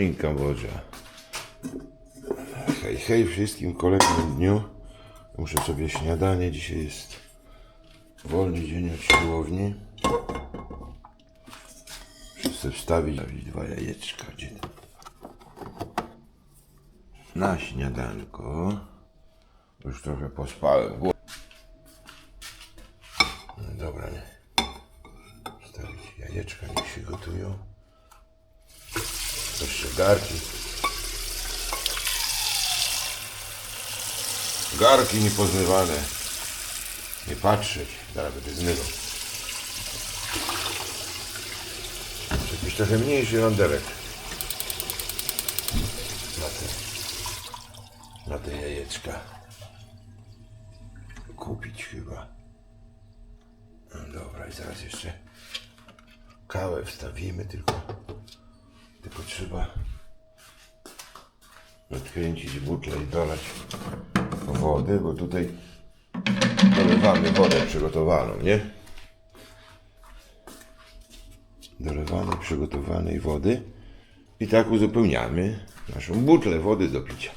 morning Kambodża. Hej, hej wszystkim kolejnym dniu. Muszę sobie śniadanie. Dzisiaj jest wolny dzień od siłowni. Muszę sobie wstawić dwa jajeczka. Na śniadanko. Już trochę pospałem. No dobra, nie. Wstawić jajeczka, niech się gotują. Jeszcze garki. Garki niepozmywane. Nie patrzeć. Zaraz będę zmywał. Jakiś trochę mniejszy rondelek. Na te, na te jajeczka. Kupić chyba. No dobra, i zaraz jeszcze kawę wstawimy, tylko, tylko trzeba odkręcić butlę i dolać wody, bo tutaj dolewamy wodę przygotowaną, nie? Dolewamy przygotowanej wody i tak uzupełniamy naszą butlę wody do picia.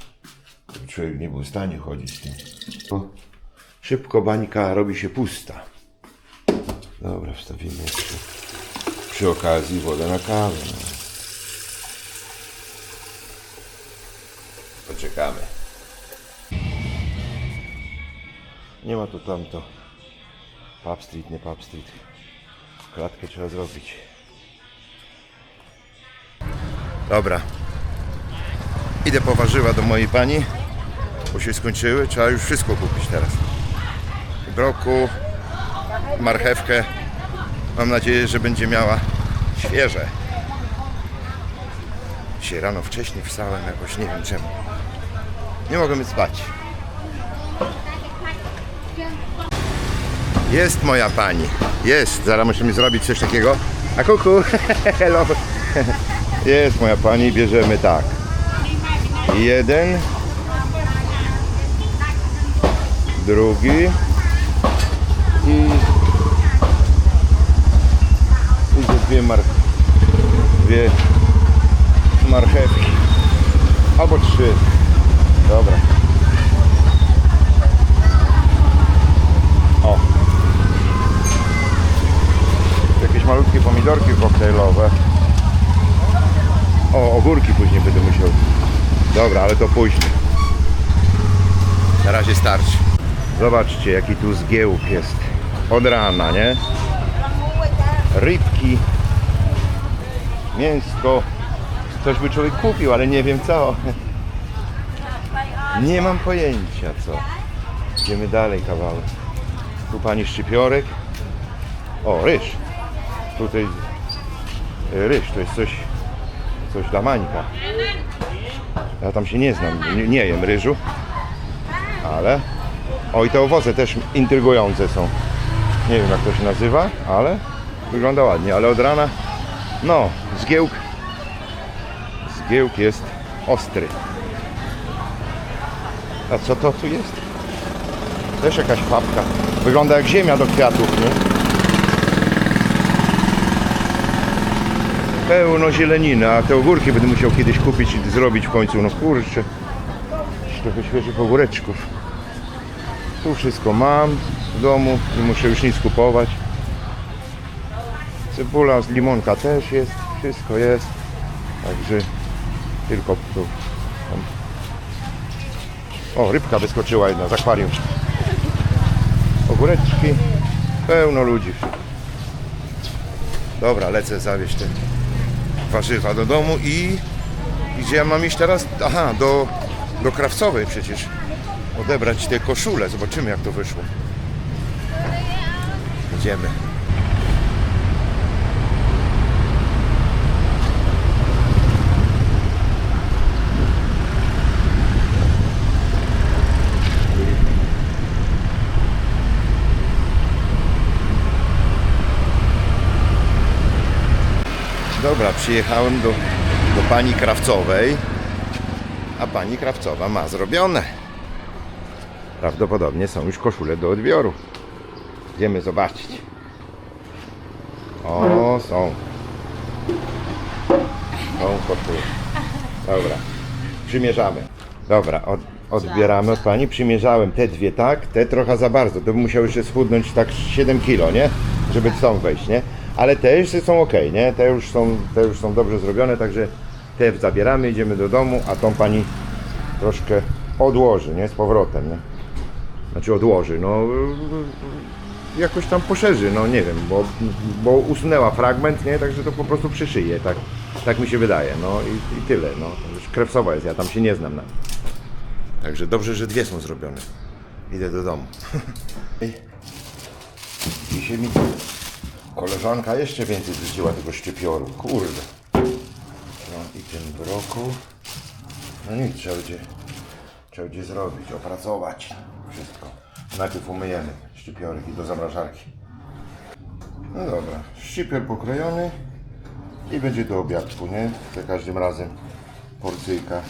Żeby człowiek nie był w stanie chodzić z tym. Bo szybko bańka robi się pusta. Dobra, wstawimy jeszcze przy okazji wodę na kawę. Poczekamy. Nie ma tu tamto. Pub Street, nie Pub Street. Klatkę trzeba zrobić. Dobra. Idę po warzywa do mojej pani, bo się skończyły. Trzeba już wszystko kupić teraz. Broku, marchewkę. Mam nadzieję, że będzie miała świeże. Dzisiaj rano wcześniej wstałem jakoś, nie wiem czemu. Nie mogłem spać. Jest moja pani. Jest. Zaraz musimy zrobić coś takiego. A kuku. Hello. Jest moja pani. Bierzemy tak. Jeden. Drugi. I i te dwie, mar... dwie marchewki. Albo trzy. Dobra. O. Jakieś malutkie pomidorki koktajlowe. O, ogórki później będę musiał. Dobra, ale to później. Na razie starczy. Zobaczcie, jaki tu zgiełk jest. Od rana, nie? rybki, mięsko. Coś by człowiek kupił, ale nie wiem co. Nie mam pojęcia co. Idziemy dalej kawałek. Tu pani szczypiorek. O, ryż. Tutaj e, ryż, to jest coś, coś dla Mańka. Ja tam się nie znam, nie, nie jem ryżu, ale... O, i te owoce też intrygujące są. Nie wiem jak to się nazywa, ale wygląda ładnie, ale od rana no, zgiełk zgiełk jest ostry. A co to tu jest? Też jakaś papka. Wygląda jak ziemia do kwiatów, nie? Pełno zieleniny, a te ogórki będę musiał kiedyś kupić i zrobić w końcu. No kurczę, trochę świeżych ogóreczków. Tu wszystko mam w domu, nie muszę już nic kupować. Cebula z limonka też jest, wszystko jest. Także tylko tu. O, rybka wyskoczyła jedna z akwarium. Ogóreczki, pełno ludzi. Dobra, lecę zawieźć te warzywa do domu i, gdzie ja mam iść teraz? Aha, do, do krawcowej przecież. Odebrać te koszule. Zobaczymy jak to wyszło. Idziemy. Dobra, przyjechałem do, do pani krawcowej, a pani krawcowa ma zrobione. Prawdopodobnie są już koszule do odbioru. Idziemy zobaczyć. O, są. Są koszule. Dobra, przymierzamy. Dobra, od, odbieramy od pani. Przymierzałem te dwie tak, te trochę za bardzo. To by musiały jeszcze schudnąć tak 7 kilo, nie? Żeby stąd wejść, nie? Ale te jeszcze są ok, nie? Te już są, te już są dobrze zrobione, także te zabieramy, idziemy do domu, a tą pani troszkę odłoży, nie? Z powrotem, nie? Znaczy odłoży, no jakoś tam poszerzy, no nie wiem, bo, bo usunęła fragment, nie? Także to po prostu przyszyje, tak, tak mi się wydaje, no i, i tyle, no. Już krewsowa jest, ja tam się nie znam na Także dobrze, że dwie są zrobione. Idę do domu. Dzisiaj mi koleżanka jeszcze więcej rzuciła tego szczypioru, kurde. No i ten broku. No nic, trzeba będzie, trzeba będzie zrobić, opracować wszystko. Najpierw umyjemy szczypiorek i do zamrażarki. No dobra, szczypior pokrojony i będzie do obiadku, nie? Za każdym razem porcyjka.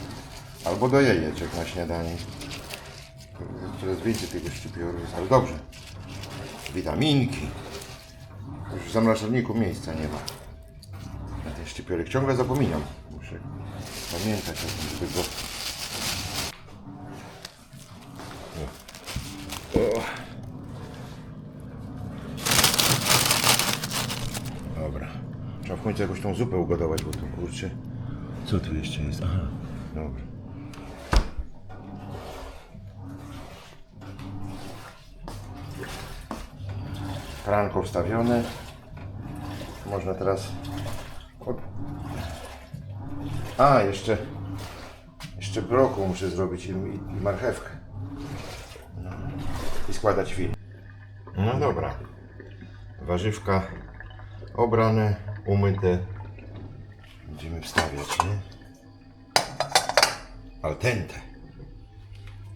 Albo do jajeczek na śniadanie. Coraz więcej tego szczypioru jest, ale dobrze. Witaminki. Już w zamrażarniku miejsca nie ma. Na ten szczypiorek ciągle zapominam. Muszę pamiętać o tym, żeby go... O. Dobra. Trzeba w końcu jakąś tą zupę ugotować, bo to kurczę. Co tu jeszcze jest? Aha. Dobra. Pranko wstawione. Można teraz. A, jeszcze. Jeszcze broku muszę zrobić i, i, i marchewkę. I składać film. No dobra. Warzywka obrane, umyte. Będziemy wstawiać, nie?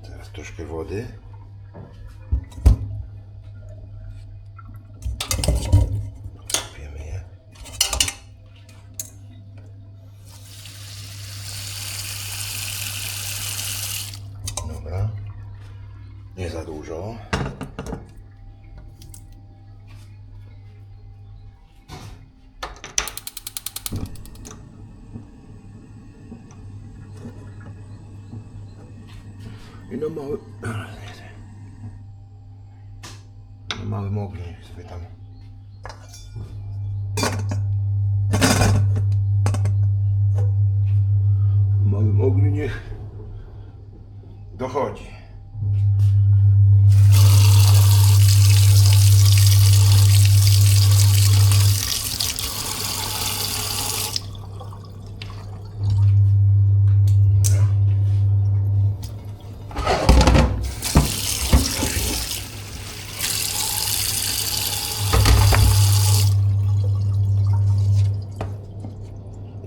Teraz troszkę wody. Nie za dużo. I na mały... Na małym ogniu sobie tam... W małym ogniu niech dochodzi.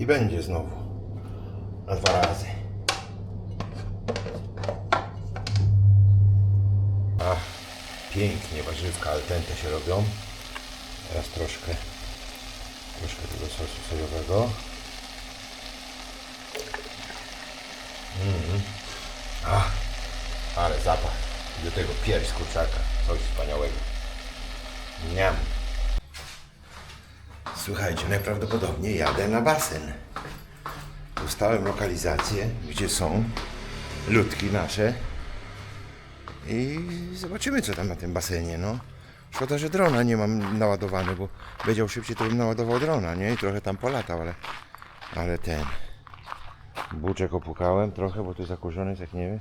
I będzie znowu. Na dwa razy. Ach, pięknie warzywka al dente się robią. Teraz troszkę, troszkę tego sosu sojowego. Mm. Ach, ale zapach. Do tego pierś z kurczaka. Coś wspaniałego. Niam. Słuchajcie, najprawdopodobniej jadę na basen. Ustałem lokalizację, gdzie są ludki nasze. I zobaczymy, co tam na tym basenie, no. Szkoda, że drona nie mam naładowany, bo wiedział szybciej, to bym naładował drona, nie? I trochę tam polatał, ale... Ale ten... Buczek opukałem trochę, bo tu zakurzony jest, jak nie wiem.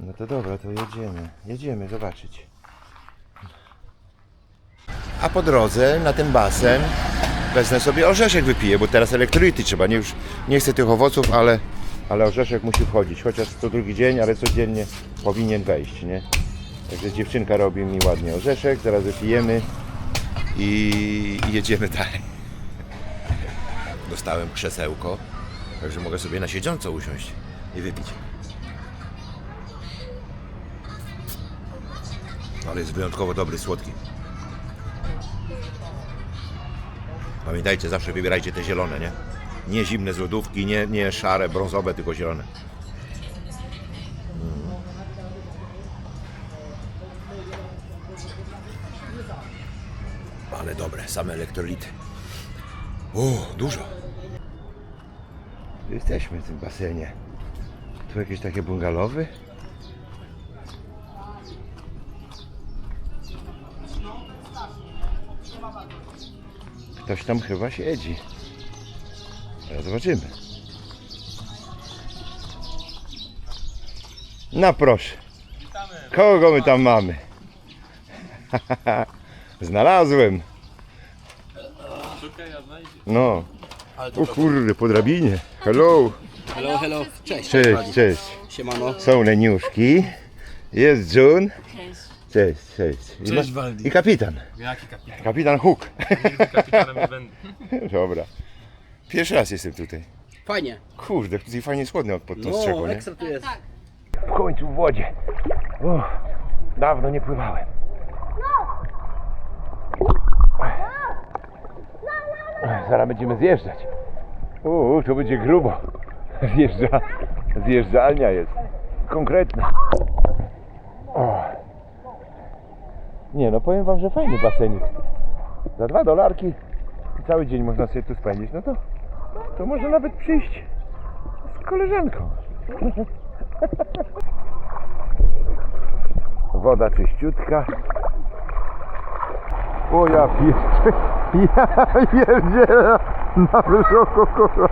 No to dobra, to jedziemy. Jedziemy zobaczyć. A po drodze na ten basen wezmę sobie orzeszek wypiję, bo teraz elektrolyty trzeba. Nie, już nie chcę tych owoców, ale, ale orzeszek musi wchodzić. Chociaż co drugi dzień, ale codziennie powinien wejść, nie? Także dziewczynka robi mi ładnie orzeszek, zaraz wypijemy i, i jedziemy dalej. Dostałem krzesełko, także mogę sobie na siedząco usiąść i wypić. Ale jest wyjątkowo dobry, słodki. Pamiętajcie, zawsze wybierajcie te zielone, nie? Nie zimne z lodówki, nie, nie szare, brązowe, tylko zielone. Mm. Ale dobre, same elektrolity. O, dużo. Jesteśmy w tym basenie. Tu jakieś takie bungalowy. Ktoś tam chyba siedzi. Ale zobaczymy. No proszę. Kogo my tam mamy? Znalazłem. No. O kurde, po drabinie. Hello. Hello, hello. Cześć. Cześć, cześć. Siemano. Są leniuszki. Jest Jun. Cześć. Cześć, cześć. I, Cześć, Waldi. I kapitan. Jaki kapitan? Kapitan Hook. Nigdy kapitanem nie będę. Dobra. Pierwszy raz jestem tutaj. Fajnie. Kurde, tutaj fajnie słodno pod tą No, strzechą, nie? ekstra tu jest. W końcu w wodzie. O, dawno nie pływałem. Zaraz będziemy zjeżdżać. Uuu, to będzie grubo. Zjeżdża, zjeżdżalnia jest. Konkretna. O. Nie no, powiem wam, że fajny basenik. Za dwa dolarki i cały dzień można sobie tu spędzić. No to, to może nawet przyjść z koleżanką. Woda czyściutka. O ja pierdzie, ja pierdzielę na wysoko kurwa.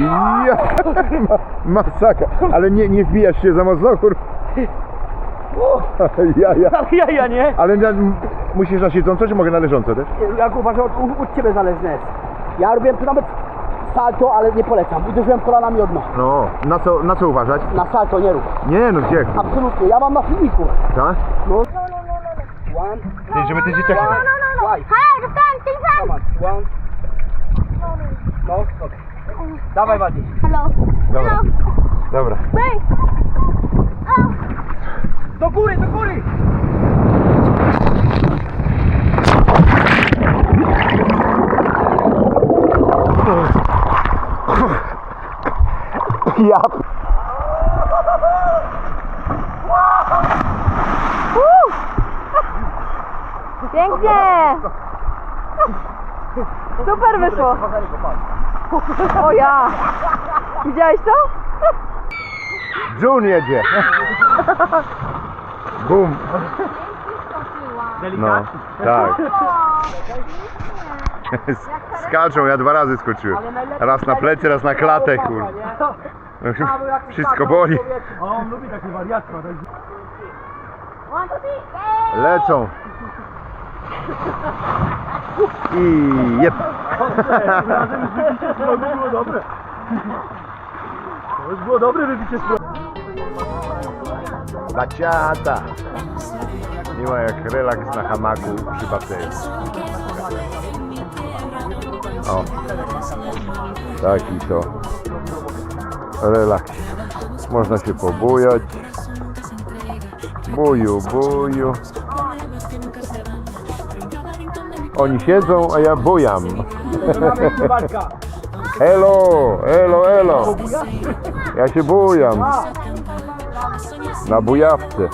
Ja, ma, masakra, ale nie, nie wbijasz się za mocno, kurwa. Ja, ja. Ja, ja nie. Ale na, musisz na siedząco, czy mogę na leżąco też? Jak uważam, od, od ciebie zależne jest. Ja robiłem tu nawet salto, ale nie polecam. Uderzyłem kolanami od dna. No, na co, na co uważać? Na salto nie rób. Nie no, gdzie? Absolutnie. Ja mam na filmiku. Tak? No. One, Ty, żeby te dzieciaki... five. Come on. One. No, okej. Dawaj, Wadi. Hello. Dobra, dobra. Wait. Do góry, do góry! Ja... Pięknie. Super wyszło. O ja. Widziałeś to? June jedzie. Bum. No, tak. Skaczą, ja dwa razy skoczyłem. Raz na plecy, raz na klatę, kur. Wszystko boli. On lubi takie wariactwa. tak. Lecą. I jep. Razem już wybicie było dobre. To już było dobre wybicie z. Baciata. Ma jak relaks na hamaku przy basenie. O. Taki to relaks. Można się pobujać. Buju, buju. Oni siedzą, a ja bujam. Elo, elo, elo. Ja się bujam. Na bujawce.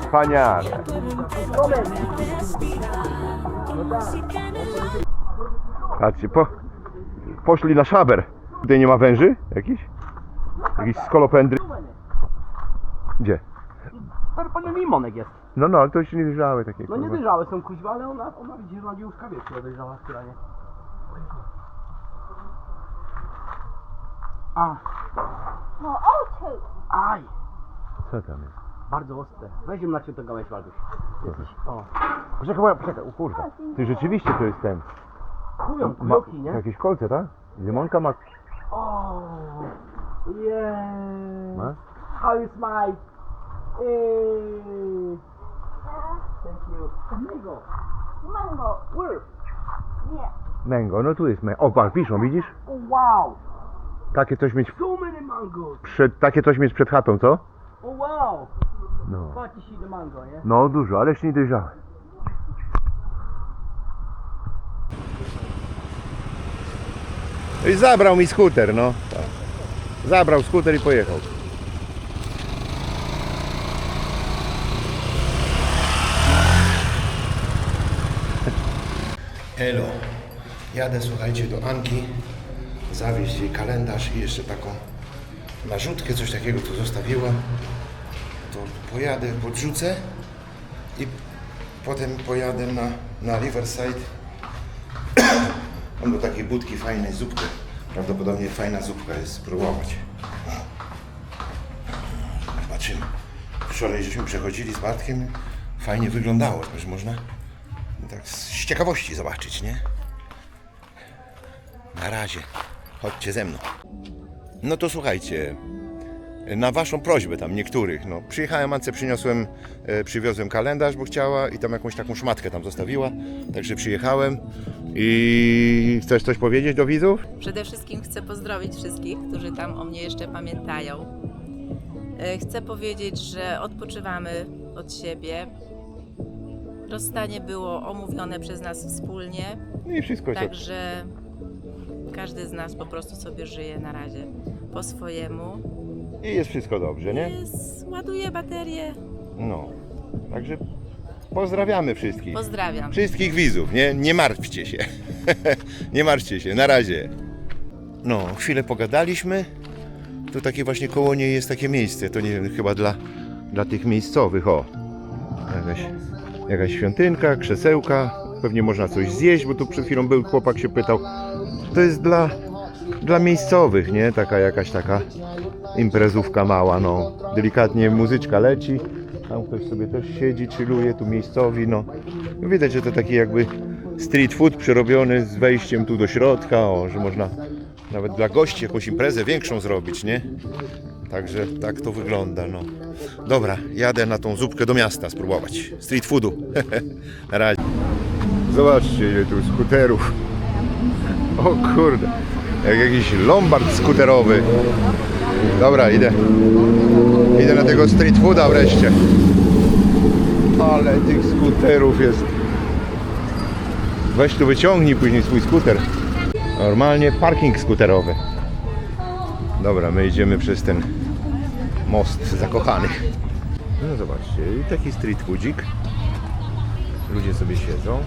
Wspaniale. Patrzcie, po, poszli na szaber. Tutaj nie ma węży jakiś? Jakiś skolopendry? Gdzie? Pewnie limonek jest. No, no, ale to jeszcze nie dojrzały takie. No nie kurwa. dojrzałe są kuźwa, ale ona, ona widzi, że ona już kawie która dojrzała, która nie. A, No, oczy. aj, Co tam jest? bardzo ostre. Weź ją na cię to gałeś, Walduś. Jesteś, o. Poczekaj, poczekaj, o kurwa. Ty rzeczywiście to jest ten. Mówią, Ma, kroki, nie? jakieś kolce, tak? Limonka ma. O, yeah. Ma? How is my... Hey. Thank you. Mango. Mango. Where? Nie. Mango, no tu jest mango. O, patrz, piszą, widzisz? Wow. Takie coś mieć So many mangoes. przed, takie coś mieć przed chatą, co? Oh, wow. No. Patrz się do mango, nie? No dużo, ale jeszcze nie dojrzałe. I zabrał mi skuter, no. Zabrał skuter i pojechał. Elo. Jadę, słuchajcie, do Anki. Zawieźć jej kalendarz i jeszcze taką narzutkę, coś takiego tu zostawiła. To pojadę, podrzucę i potem pojadę na, na Riverside. Mam do takiej budki fajnej zupkę. Prawdopodobnie fajna zupka jest spróbować. Zobaczymy. Wczoraj żeśmy przechodzili z Bartkiem. Fajnie wyglądało, że można tak z ciekawości zobaczyć, nie? Na razie. Chodźcie ze mną. No to słuchajcie, na waszą prośbę tam niektórych, no przyjechałem, Ance przyniosłem, e, przywiozłem kalendarz, bo chciała i tam jakąś taką szmatkę tam zostawiła, także przyjechałem i chcesz coś powiedzieć do widzów? Przede wszystkim chcę pozdrowić wszystkich, którzy tam o mnie jeszcze pamiętają. E, Chcę powiedzieć, że odpoczywamy od siebie. Rozstanie było omówione przez nas wspólnie, No i wszystko ok. także każdy z nas po prostu sobie żyje na razie po swojemu. I jest wszystko dobrze, nie? Jest, ładuje baterię. No, także pozdrawiamy wszystkich. Pozdrawiam. Wszystkich widzów, nie? Nie martwcie się. nie martwcie się, na razie. No, chwilę pogadaliśmy. Tu takie właśnie koło niej jest takie miejsce. To nie wiem, chyba dla, dla tych miejscowych, o. Jakaś, jakaś świątynka, krzesełka. Pewnie można coś zjeść, bo tu przed chwilą był chłopak się pytał. To jest dla, dla miejscowych, nie? Taka jakaś taka imprezówka mała, no. Delikatnie muzyczka leci. Tam ktoś sobie też siedzi, chilluje, tu miejscowi, no. Widać, że to taki jakby street food przerobiony z wejściem tu do środka, o, że można nawet dla gości jakąś imprezę większą zrobić, nie? Także tak to wygląda, no. Dobra, jadę na tą zupkę do miasta spróbować. Street foodu. na razie. Zobaczcie, ile tu skuterów. O kurde, jak jakiś lombard skuterowy. Dobra, idę. Idę na tego street fooda wreszcie. Ale tych skuterów jest. Weź tu wyciągnij później swój skuter. Normalnie parking skuterowy. Dobra, my idziemy przez ten most zakochanych. No zobaczcie, taki street foodzik. Ludzie sobie siedzą.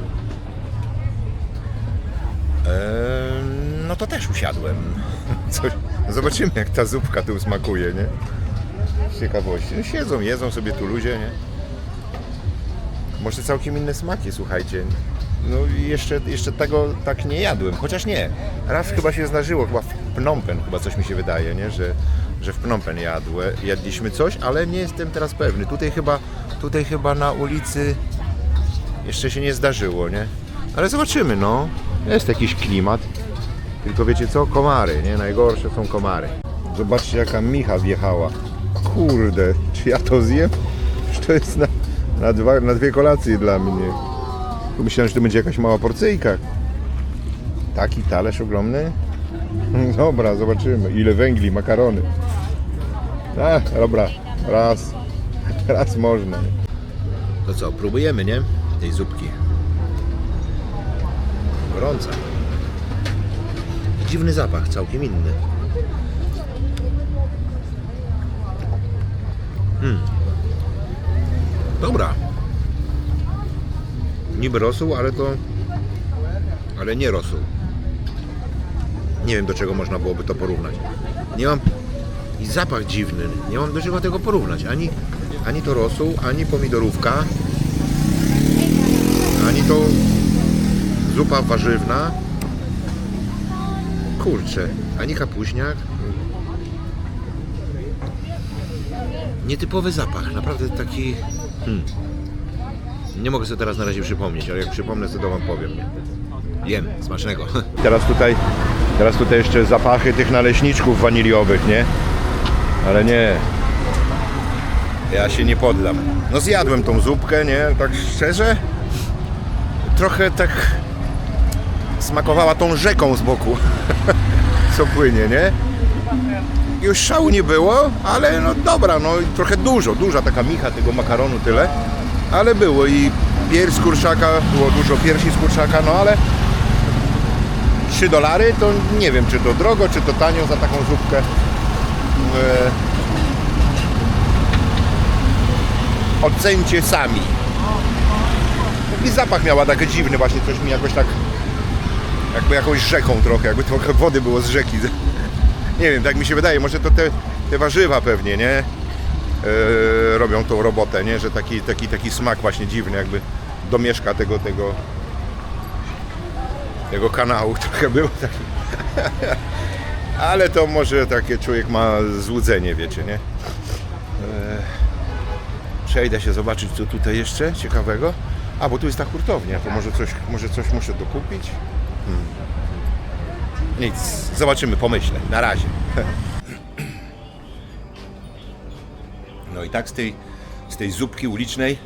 Eee, no to też usiadłem. Coś, zobaczymy jak ta zupka tu smakuje, nie? Z ciekawości. No siedzą, jedzą sobie tu ludzie, nie? Może całkiem inne smaki, słuchajcie. No jeszcze, jeszcze tego tak nie jadłem, chociaż nie. Raz chyba się zdarzyło, chyba w Phnom Penh, chyba coś mi się wydaje, nie? Że, że w Phnom Penh jadłe, jadliśmy coś, ale nie jestem teraz pewny. Tutaj chyba, tutaj chyba na ulicy jeszcze się nie zdarzyło, nie? Ale zobaczymy, no. Jest jakiś klimat. Tylko wiecie co? Komary, nie? Najgorsze są komary. Zobaczcie jaka micha wjechała. Kurde, czy ja to zjem? To jest na, na, dwa, na dwie kolacje dla mnie? Myślałem, że to będzie jakaś mała porcyjka. Taki talerz ogromny? Dobra, zobaczymy. Ile węgli, makarony. Dobra, raz. Raz można. To co, próbujemy, nie? Tej zupki. Gorąca. Dziwny zapach, całkiem inny. Mm. Dobra. Niby rosół, ale to... Ale nie rosół. Nie wiem do czego można byłoby to porównać. Nie mam... I zapach dziwny. Nie mam do czego tego porównać. Ani, ani to rosół, ani pomidorówka, ani to zupa warzywna. Kurczę, ani kapuśniak. Nietypowy zapach, naprawdę taki. Hmm. Nie mogę sobie teraz na razie przypomnieć, ale jak przypomnę, to, to wam powiem. Jem, smacznego. Teraz tutaj, teraz tutaj jeszcze zapachy tych naleśniczków waniliowych, nie? Ale nie. Ja się nie podlam. No zjadłem tą zupkę, nie? Tak szczerze. Trochę tak smakowała tą rzeką z boku, co płynie, nie? Już szału nie było, ale no dobra, no trochę dużo, duża taka micha tego makaronu, tyle. Ale było i pierś z kurczaka, było dużo piersi z kurczaka, no ale 3 dolary to nie wiem, czy to drogo, czy to tanio za taką zupkę. E... Ocencie sami. I zapach miała taki dziwny właśnie, coś mi jakoś tak jakby jakąś rzeką trochę, jakby trochę wody było z rzeki. Nie wiem, tak mi się wydaje, może to te, te warzywa pewnie, nie? E, robią tą robotę, nie? Że taki, taki, taki smak właśnie dziwny, jakby domieszka tego, tego, tego kanału trochę był taki. Ale to może takie człowiek ma złudzenie, wiecie, nie? E, przejdę się zobaczyć, co tutaj jeszcze ciekawego. A, bo tu jest ta hurtownia, to może coś, może coś muszę dokupić? Hmm. Nic, zobaczymy, pomyślę. Na razie. No i tak z tej, z tej zupki ulicznej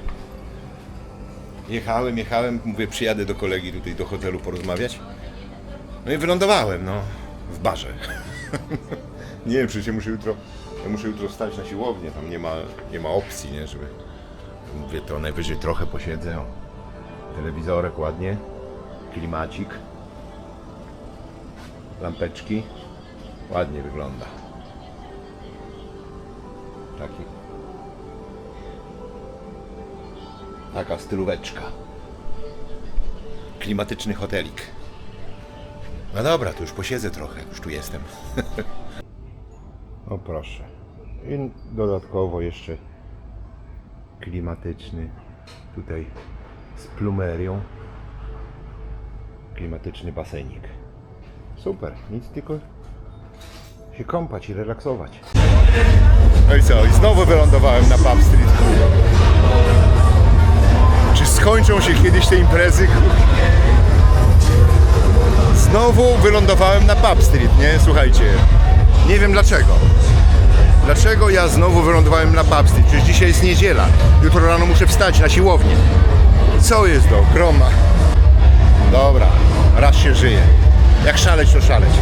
jechałem, jechałem, mówię, przyjadę do kolegi tutaj do hotelu porozmawiać. No i wylądowałem, no, w barze. nie wiem, przecież muszę jutro, ja muszę jutro wstać na siłownię, tam nie ma, nie ma opcji, nie, żeby... Mówię, to najwyżej trochę posiedzę. Telewizorek ładnie, klimacik, lampeczki, ładnie wygląda. Taki. Taka stylóweczka. Klimatyczny hotelik. No dobra, to już posiedzę trochę, już tu jestem. o proszę. I dodatkowo jeszcze klimatyczny tutaj z plumerią. Klimatyczny basenik. Super, nic tylko się kąpać i relaksować. No i co? I znowu wylądowałem na Pub Street. Czy skończą się kiedyś te imprezy? Znowu wylądowałem na Pub Street, nie? Słuchajcie, nie wiem dlaczego. Dlaczego ja znowu wylądowałem na Pub Street? Przecież dzisiaj jest niedziela. Jutro rano muszę wstać na siłownię. Co jest do groma? Dobra, raz się żyje. Jak szaleć, to szaleć.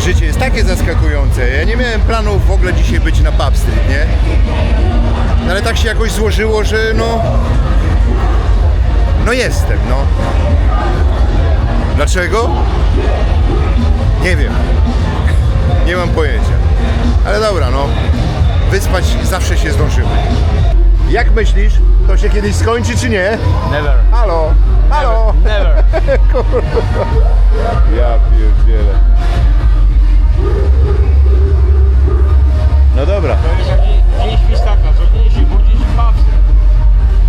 Życie jest takie zaskakujące. Ja nie miałem planów w ogóle dzisiaj być na Pub Street, nie? No ale tak się jakoś złożyło, że no... No jestem, no. Dlaczego? Nie wiem. Nie mam pojęcia. Ale dobra, no. Wyspać zawsze się zdążymy. Jak myślisz? To się kiedyś skończy, czy nie? Never. Halo? Halo? Never. Ja pierdzielę. No dobra, To jest taki dzień świstaka, co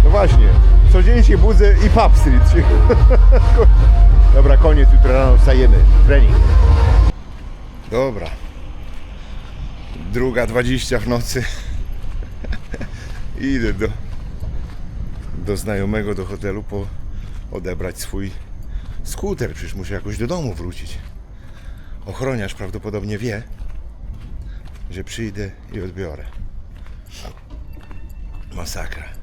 no właśnie. Codziennie się budzę i pub street. Dobra, koniec, jutro rano wstajemy. Trening. Dobra. Druga dwadzieścia w nocy. Idę do, do znajomego do hotelu po odebrać swój skuter. Przecież muszę jakoś do domu wrócić. Ochroniarz prawdopodobnie wie, że przyjdę i odbiorę. Masakra.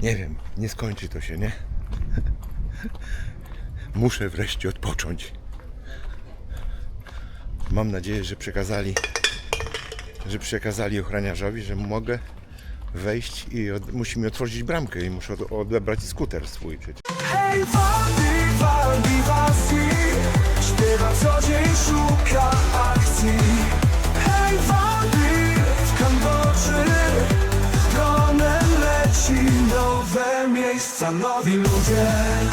Nie wiem, nie skończy to się, nie? Muszę wreszcie odpocząć. Mam nadzieję, że przekazali, że przekazali ochroniarzowi, że mogę wejść i od, musi mi otworzyć bramkę i muszę od, odebrać skuter swój przecież. Śpiewa co dzień, szuka akcji Dronem leci nowe miejsca, nowi ludzie